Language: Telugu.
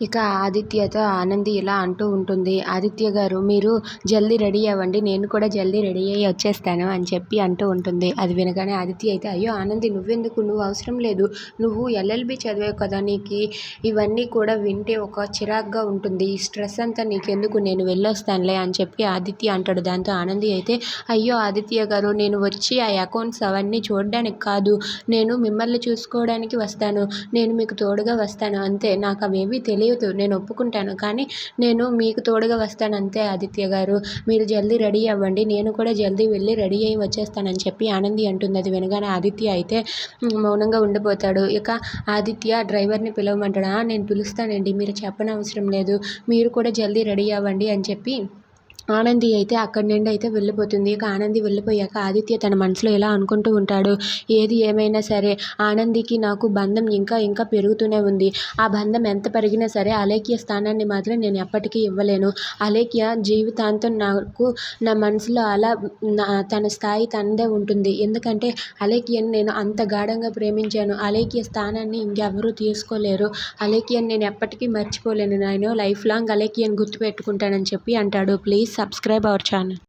ఇక ఆదిత్యతో ఆనంది ఇలా అంటూ ఉంటుంది. ఆదిత్య గారు మీరు జల్దీ రెడీ అవ్వండి. నేను కూడా జల్దీ రెడీ అయ్యి వచ్చేస్తాను అని చెప్పి అంటూ ఉంటుంది. అది వినగానే ఆదిత్య అయితే అయ్యో ఆనంది నువ్వెందుకు? నువ్వు అవసరం లేదు. నువ్వు ఎల్ఎల్బీ చదివావు కదా నీకు ఇవన్నీ కూడా వింటే ఒక చిరాగ్గా ఉంటుంది. ఈ స్ట్రెస్ అంతా నీకెందుకు నేను వెళ్ళొస్తానులే అని చెప్పి ఆదిత్య అంటాడు. దాంతో ఆనంది అయితే అయ్యో ఆదిత్య గారు నేను వచ్చి ఆ అకౌంట్స్ అవన్నీ చూడడానికి కాదు. నేను మిమ్మల్ని చూసుకోవడానికి వస్తాను. నేను మీకు తోడుగా వస్తాను అంతే. నాకు అవేవి తెలియదు. నేను ఒప్పుకుంటాను. కానీ నేను మీకు తోడుగా వస్తాను అంతే ఆదిత్య గారు. మీరు జల్దీ రెడీ అవ్వండి. నేను కూడా జల్దీ వెళ్ళి రెడీ అయ్యి వచ్చేస్తానని చెప్పి ఆనంది అంటుంది. అది వినగానే ఆదిత్య అయితే మౌనంగా ఉండిపోతాడు. ఇక ఆదిత్య డ్రైవర్ని పిలవమంటాడు. నేను పిలుస్తానండి. మీరు చెప్పనవసరం లేదు. మీరు కూడా జల్దీ రెడీ అవ్వండి అని చెప్పి ఆనంది అయితే అక్కడి నుండి అయితే వెళ్ళిపోతుంది. ఇక ఆనంది వెళ్ళిపోయాక ఆదిత్య తన మనసులో ఎలా అనుకుంటూ ఉంటాడు. ఏది ఏమైనా సరే ఆనందికి నాకు బంధం ఇంకా ఇంకా పెరుగుతూనే ఉంది. ఆ బంధం ఎంత పెరిగినా సరే అలేఖ్య స్థానాన్ని మాత్రం నేను ఎప్పటికీ ఇవ్వలేను. అలేఖ్య జీవితాంతం నాకు నా మనసులో అలా తన స్థాయి తనదే ఉంటుంది. ఎందుకంటే అలేఖ్యను నేను అంత గాఢంగా ప్రేమించాను. అలేఖ్య స్థానాన్ని ఇంకెవరూ తీసుకోలేరు. అలేఖ్యను నేను ఎప్పటికీ మర్చిపోలేను. నేను లైఫ్ లాంగ్ అలేఖ్యను గుర్తుపెట్టుకుంటానని చెప్పి అంటాడు. Please subscribe our channel.